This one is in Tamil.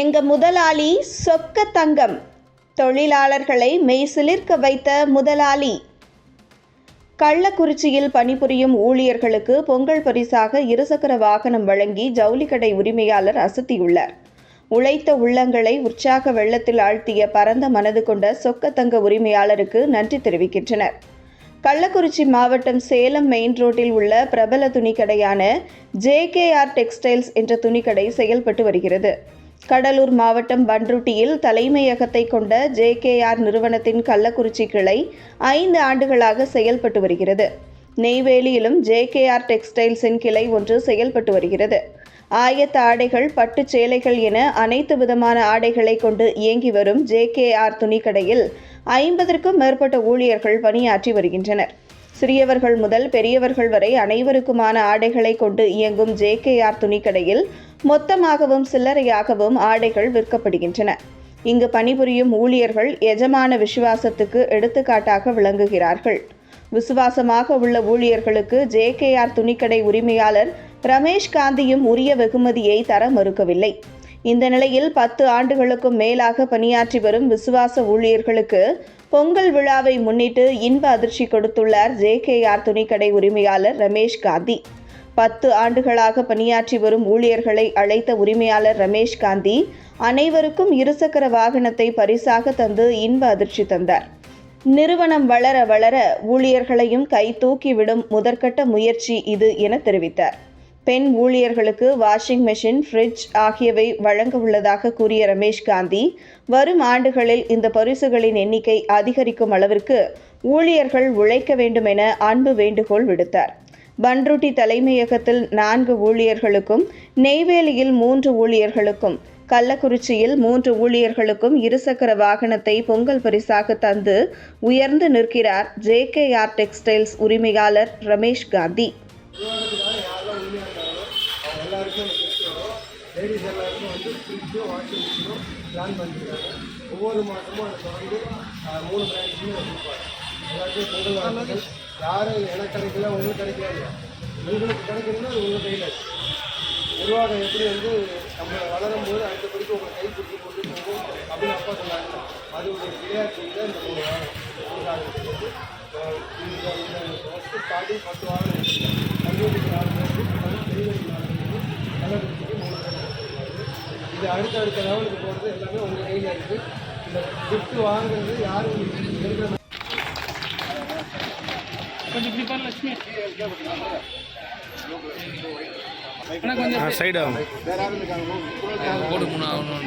எங்க முதலாளி சொக்க தங்கம். தொழிலாளர்களை மெய்சிலிர்க்க வைத்த முதலாளி. கள்ளக்குறிச்சியில் பணிபுரியும் ஊழியர்களுக்கு பொங்கல் பரிசாக இருசக்கர வாகனம் வழங்கி ஜவுளிக்கடை உரிமையாளர் அசத்தியுள்ளார். உழைத்த உள்ளங்களை உற்சாக வெள்ளத்தில் ஆழ்த்திய பரந்த மனது கொண்ட சொக்கத்தங்க உரிமையாளருக்கு நன்றி தெரிவிக்கின்றனர். கள்ளக்குறிச்சி மாவட்டம் சேலம் மெயின் ரோட்டில் உள்ள பிரபல துணிக்கடையான ஜேகேஆர் டெக்ஸ்டைல்ஸ் என்ற துணிக்கடை செயல்பட்டு வருகிறது. கடலூர் மாவட்டம் பன்ருட்டியில் தலைமையகத்தை கொண்ட ஜேகேஆர் நிறுவனத்தின் கள்ளக்குறிச்சி கிளை ஐந்து ஆண்டுகளாக செயல்பட்டு வருகிறது. நெய்வேலியிலும் ஜேகேஆர் டெக்ஸ்டைல்ஸின் கிளை ஒன்று செயல்பட்டு வருகிறது. ஆயத்த ஆடைகள் பட்டுச் சேலைகள் என அனைத்து விதமான ஆடைகளை கொண்டு இயங்கி வரும் ஜேகேஆர் துணிக்கடையில் ஐம்பதற்கும் மேற்பட்ட ஊழியர்கள் பணியாற்றி வருகின்றனர். சிறியவர்கள் முதல் பெரியவர்கள் வரை அனைவருக்குமான ஆடைகளை கொண்டு இயங்கும் ஜேகேஆர் துணிக்கடையில் மொத்தமாகவும் சில்லறையாகவும் ஆடைகள் விற்கப்படுகின்றன. இங்கு பணிபுரியும் ஊழியர்கள் எஜமான விசுவாசத்துக்கு எடுத்துக்காட்டாக விளங்குகிறார்கள். விசுவாசமாக உள்ள ஊழியர்களுக்கு ஜேகேஆர் துணிக்கடை உரிமையாளர் ரமேஷ் காந்தியும் உரிய வெகுமதியை தர மறுக்கவில்லை. இந்த நிலையில் பத்து ஆண்டுகளுக்கும் மேலாக பணியாற்றி வரும் விசுவாச ஊழியர்களுக்கு பொங்கல் விழாவை முன்னிட்டு இன்ப அதிர்ச்சி கொடுத்துள்ளார் ஜேகேஆர் துணிக்கடை உரிமையாளர் ரமேஷ் காந்தி. பத்து ஆண்டுகளாக பணியாற்றி வரும் ஊழியர்களை அழைத்த உரிமையாளர் ரமேஷ் காந்தி அனைவருக்கும் இருசக்கர வாகனத்தை பரிசாக தந்து இன்ப அதிர்ச்சி தந்தார். நிறுவனம் வளர வளர ஊழியர்களையும் கை தூக்கிவிடும் முதற்கட்ட முயற்சி இது என தெரிவித்தார். பெண் ஊழியர்களுக்கு வாஷிங் மெஷின் ஃப்ரிட்ஜ் ஆகியவை வழங்க உள்ளதாக கூறிய ரமேஷ் காந்தி வரும் ஆண்டுகளில் இந்த பரிசுகளின் எண்ணிக்கை அதிகரிக்கும் அளவிற்கு ஊழியர்கள் உழைக்க வேண்டும் என அன்பு வேண்டுகோள் விடுத்தார். பன்ருட்டி தலைமையகத்தில் நான்கு ஊழியர்களுக்கும் நெய்வேலியில் மூன்று ஊழியர்களுக்கும் கள்ளக்குறிச்சியில் மூன்று ஊழியர்களுக்கும் இருசக்கர வாகனத்தை பொங்கல் பரிசாக தந்து உயர்ந்து நிற்கிறார் ஜேகேஆர் டெக்ஸ்டைல்ஸ் உரிமையாளர் ரமேஷ் காந்தி. விவாதத்துக்காக யாரெல்லாம் உண்மையாக இருந்தாலும் அவங்க எல்லாருக்கும் அந்த பெஸ்ட் வரும் லேடிஸ் எல்லாருக்கும் வந்து ஃப்ரிட்ஜும் வாஷிங் மிஷினும் பிளான் பண்ணியிருக்காங்க ஒவ்வொரு மாதமும் அதை தொடர்ந்து மூணு பிரான்ச்சுமே கொடுப்பாங்க. எல்லாருக்கும் பொங்கல் வாழ்த்துக்கள் யாரும் எனக்கு கிடைக்கல உங்களுக்கு கிடைக்கல உங்களுக்கு கிடைக்கணும்னா அது உங்கள் கையில் நிர்வாகம் எப்படி வந்து நம்ம வளரும் போது அடுத்தபடிக்கு உங்களை கை பிடிச்சி கொண்டு போகும் அப்படின்னு அப்பா சொன்னாங்க. அது ஒரு விளையாட்டு இந்த மூணு வாரம் ஃபஸ்ட்டு ஸ்டார்டிங் பத்து வாரம் பேருக்கு கள்ளக்குறிச்சிக்கு மூணு இது அடுத்த அடுத்த லெவலுக்கு போகிறது எல்லாமே உங்கள் கையில் இருக்குது இந்த gift வாங்குறது யாரும் இருக்கிற கொஞ்சம் இப்படி பாரு லட்சுமி. அண்ணா கொஞ்சம் சைடு வேற யாரும் இருக்காங்க போடு மூணு ஆகணும்.